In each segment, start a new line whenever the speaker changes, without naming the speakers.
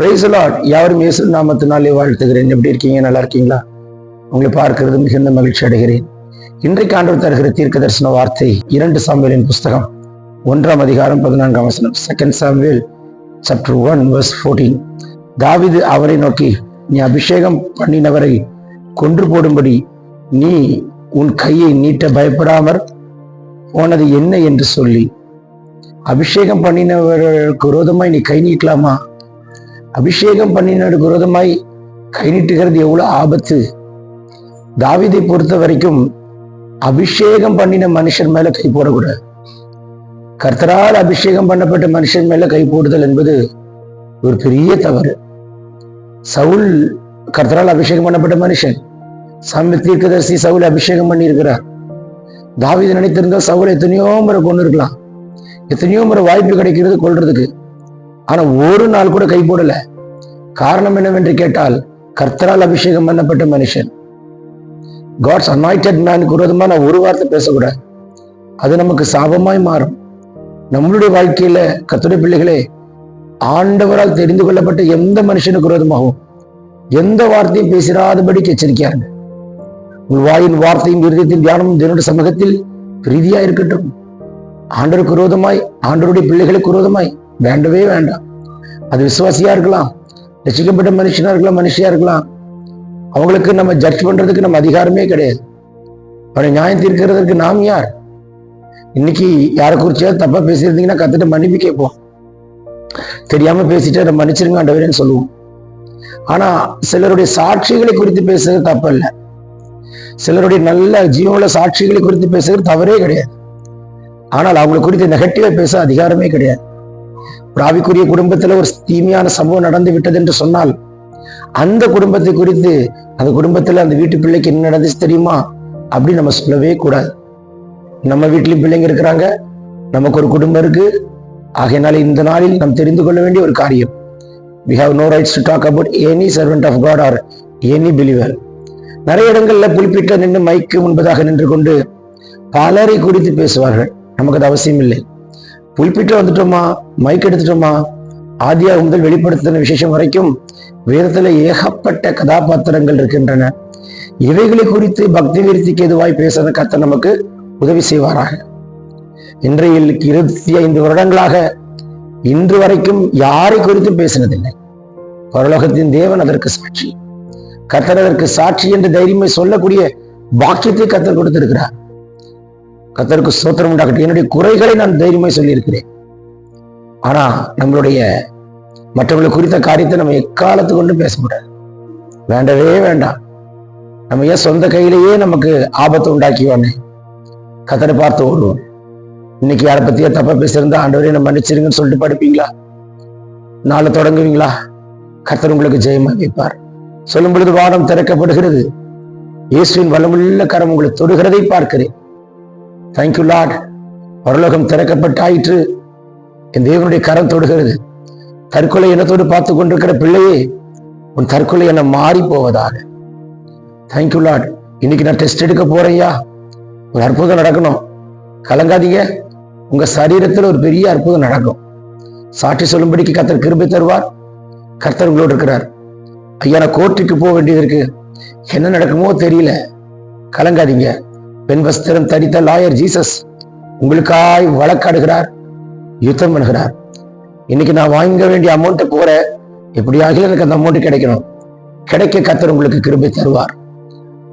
Price யாரும் இயேசு நாமத்தினாலே வாழ்த்துகிறேன். எப்படி இருக்கீங்க? நல்லா இருக்கீங்களா? உங்களை பார்க்கிறது மிகுந்த மகிழ்ச்சி அடைகிறேன். இன்றைக்கு ஆண்டு தருகிற தீர்க்க தரிசன வார்த்தை இரண்டு சாமுவேலின் புஸ்தகம். ஒன்றாம் அதிகாரம் பதினான்காம் வசனம். Second Samuel chapter one verse fourteen தாவிது அவரை நோக்கி நீ அபிஷேகம் பண்ணினவரை கொன்று போடும்படி நீ உன் கையை நீட்ட பயப்படாமற் போனது என்ன என்று சொல்லி அபிஷேகம் பண்ணினவர்களுக்கு விரோதமாய் நீ கை நீட்டலாமா? அபிஷேகம் பண்ணினவருக்கு விரோதமாய் கை நீட்டுகிறது எவ்வளவு ஆபத்து. தாவிதை பொறுத்த வரைக்கும் அபிஷேகம் பண்ணின மனுஷன் மேல கை போடக்கூடாது. கர்த்தரால் அபிஷேகம் பண்ணப்பட்ட மனுஷன் மேல கை போடுதல் என்பது ஒரு பெரிய தவறு. சவுல் கர்த்தரால் அபிஷேகம் பண்ணப்பட்ட மனுஷன் சாமி தீர்க்கதரிசி சவுல் அபிஷேகம் பண்ணியிருக்கிறார். தாவிதை நினைத்திருந்தால் சவுல் எத்தனையோ முறை கொண்டு இருக்கலாம் எத்தனையோ முறை வாய்ப்பு கிடைக்கிறது கொள்றதுக்கு ஆனா ஒரு நாள் கூட கை போடல. காரணம் என்னவென்று கேட்டால் கர்த்தரால் அபிஷேகம் பண்ணப்பட்ட மனுஷன். காட்ஸ் அனாய்டட் மேனுக்கு விரோதமா நான் ஒரு வார்த்தை பேசக்கூடாது. அது நமக்கு சாபமாய் மாறும். நம்மளுடைய வாழ்க்கையில கத்துடைய பிள்ளைகளே ஆண்டவரால் தெரிந்து கொள்ளப்பட்ட எந்த மனுஷனுக்கு விரோதமாகவும் எந்த வார்த்தையும் பேசிடாதபடிக்கு எச்சரிக்கையா உன் உங்கள் வாயின் வார்த்தையும் இருதயத்தின் தியானமும் தினோட சமூகத்தில் பிரீதியா இருக்கட்டும். ஆண்டருக்கு விரோதமாய் ஆண்டருடைய பிள்ளைகளுக்கு விரோதமாய் வேண்டவே வேண்டாம். அது விசுவாசியா இருக்கலாம். ரசிக்கப்பட்ட மனுஷனா இருக்கலாம் மனுஷியா இருக்கலாம். அவங்களுக்கு நம்ம ஜட்ஜ் பண்றதுக்கு நம்ம அதிகாரமே கிடையாது. அவரை நியாயம் தீர்க்கிறதுக்கு நாம் யார்? இன்னைக்கு யாரை குறிச்சாவது தப்பா பேசியிருந்தீங்கன்னா கத்துட்டு மன்னிப்பு கேட்போம். தெரியாம பேசிட்டு அதை மன்னிச்சிருங்க ஆண்டவரேன்னு சொல்லுவோம். ஆனா சிலருடைய சாட்சிகளை குறித்து பேசுறது தப்பு இல்லை சிலருடைய நல்ல ஜீவனுள்ள சாட்சிகளை குறித்து பேசுறது தவறே கிடையாது. ஆனால் அவங்களை குறித்து நெகட்டிவா பேச அதிகாரமே கிடையாது. ஒரு ஆவிக்குரிய குடும்பத்துல ஒரு தீமையான சம்பவம் நடந்து விட்டது என்று சொன்னால் அந்த குடும்பத்தை குறித்து அந்த குடும்பத்துல அந்த வீட்டு பிள்ளைக்கு என்ன நடந்துச்சு தெரியுமா? அப்படி நம்ம சொல்லவே கூடாது. நம்ம வீட்லயும் பிள்ளைங்க இருக்கிறாங்க. நமக்கு ஒரு குடும்பம் இருக்கு. ஆகையினால இந்த நாளில் நாம் தெரிந்து கொள்ள வேண்டிய ஒரு காரியம். We have no rights to talk about any servant of God or any believer. நிறைய இடங்கள்ல புல்பிட்ட நின்று மைக்கு முன்பதாக நின்று கொண்டு பலரை குறித்து பேசுவார்கள். நமக்கு அது அவசியம் இல்லை புல்பிட்டு வந்துட்டோமா? மைக் எடுத்துட்டோமா? ஆதியாக முதல் வெளிப்படுத்தின விசேஷம் வரைக்கும் வேதத்துல ஏகப்பட்ட கதாபாத்திரங்கள் இருக்கின்றன. இவைகளை குறித்து பக்தி விருத்திக்கு எதுவாய் பேசுறது கத்த நமக்கு உதவி செய்வாராக. இன்றைய இருபத்தி ஐந்து வருடங்களாக இன்று வரைக்கும் யாரை குறித்து பேசினதில்லை. பரலோகத்தின் தேவன் அதற்கு சாட்சி. கத்தர் அதற்கு சாட்சி என்று தைரியமை சொல்லக்கூடிய பாக்கியத்தை கத்தர் கொடுத்திருக்கிறார். கத்தருக்கு சோத்திரம் உண்டாகட்டும். என்னுடைய குறைகளை நான் தைரியமாய் சொல்லியிருக்கிறேன். ஆனா நம்மளுடைய மற்றவங்களை குறித்த காரியத்தை நம்ம எக்காலத்து கொண்டு பேச முடியாது வேண்டவே வேண்டாம். நம்ம ஏன் சொந்த கையிலேயே நமக்கு ஆபத்தை உண்டாக்கிவானே கத்தரை பார்த்து ஓடுவோம். இன்னைக்கு யாரை பத்தியா தப்பா பேசியிருந்தா ஆண்டவரே நம்ம மன்னிச்சிருங்கன்னு சொல்லிட்டு படுப்பீங்களா? நாளை தொடங்குவீங்களா? கத்தர் உங்களுக்கு ஜெயமா வைப்பார். சொல்லும் பொழுது வானம் திறக்கப்படுகிறது. இயேசுவின் வளமுள்ள கரம் உங்களை தொடுகிறதை பார்க்கிறேன். தேங்க்யூ லார்ட் பரலோகம் திறக்கப்பட்டாயிற்று. என் தேவனுடைய கரம் தொடுகிறது. தற்கொலை எண்ணத்தோடு பார்த்து கொண்டிருக்கிற பிள்ளையே உன் தற்கொலை என்ன மாறி போவதாக. தேங்க்யூ லார்ட் இன்னைக்கு நான் டெஸ்ட் எடுக்க போறேன்யா. ஒரு அற்புதம் நடக்கணும். கலங்காதீங்க. உங்க சரீரத்தில் ஒரு பெரிய அற்புதம் நடக்கும். சாட்சி சொல்லும்படிக்கு கர்த்தர் கிருபை தருவார். கர்த்தர் உங்களோடு இருக்கிறார். ஐயா நான் கோர்ட்டுக்கு போக வேண்டியது இருக்கு. என்ன நடக்குமோ தெரியல. கலங்காதீங்க. பெண் வஸ்திரம் தரித்த லாயர் ஜீசஸ் உங்களுக்காய் வழக்காடுகிறார் யுத்தம் பண்ணுகிறார். இன்னைக்கு நான் வாங்க வேண்டிய அமௌண்ட்டை போற எப்படியாகிலும் எனக்கு அந்த அமௌண்ட் கிடைக்கணும். கிடைக்க கத்தர் உங்களுக்கு கிருபை தருவார்.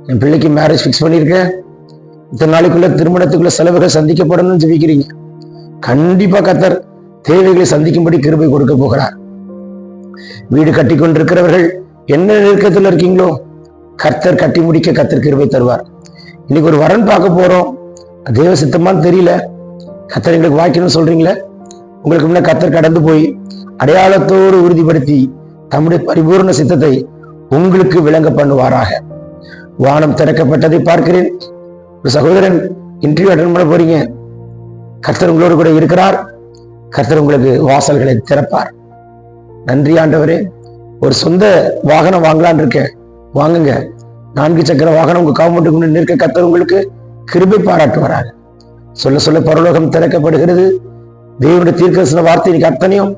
என் பிள்ளைக்கு மேரேஜ் ஃபிக்ஸ் பண்ணியிருக்கேன் இத்தனை நாளைக்குள்ள திருமணத்துக்குள்ள செலவுகள் சந்திக்கப்படணும்னு ஜெபிக்கிறீங்க. கண்டிப்பா கத்தர் தேவைகளை சந்திக்கும்படி கிருபை கொடுக்க போகிறார். வீடு கட்டி கொண்டிருக்கிறவர்கள் என்ன நெருக்கத்தில் இருக்கீங்களோ கர்த்தர் கட்டி முடிக்க கத்தர் கிருபை தருவார். இன்னைக்கு ஒரு வரன் பார்க்க போறோம். தேவ சித்தமான்னு தெரியல. கத்தர் எங்களுக்கு வாய்க்கணும்னு சொல்றீங்களே? உங்களுக்கு முன்ன கத்தர் கடந்து போய் அடையாளத்தோடு உறுதிப்படுத்தி தம்முடைய பரிபூர்ண சித்தத்தை உங்களுக்கு விளங்க பண்ணுவாராக. வானம் திறக்கப்பட்டதை பார்க்கிறேன். ஒரு சகோதரன் இன்டர்வியூ அட்டன் பண்ண போறீங்க. கர்த்தர் உங்களோடு கூட இருக்கிறார். கர்த்தர் உங்களுக்கு வாசல்களை திறப்பார். நன்றி ஆண்டவரே. ஒரு சொந்த வாகனம் வாங்கலான் இருக்கேன். வாங்குங்க. நான்கு சக்கர வாகனம் உங்க கவர்மெண்ட்டுக்கு முன்னாடி நிற்க கத்தர் உங்களுக்கு கிருபை பாராட்டுவாராக. சொல்ல சொல்ல பரலோகம் திறக்கப்படுகிறது. தேவனுடைய தீர்க்கதரிசன வார்த்தை இன்னைக்கு அத்தனையும்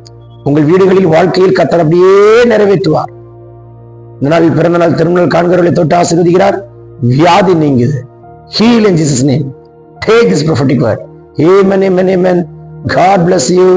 உங்கள் வீடுகளில் வாழ்க்கையில் கத்தர் அப்படியே நிறைவேற்றுவார். இந்த நாளில் பிறந்த நாள் திருநாள் காண்கிறவர்களை தொட்டு ஆசீர்வதிக்கிறார். வியாதி நீங்குது. Heal in Jesus name take this amen word. Amen amen amen God bless you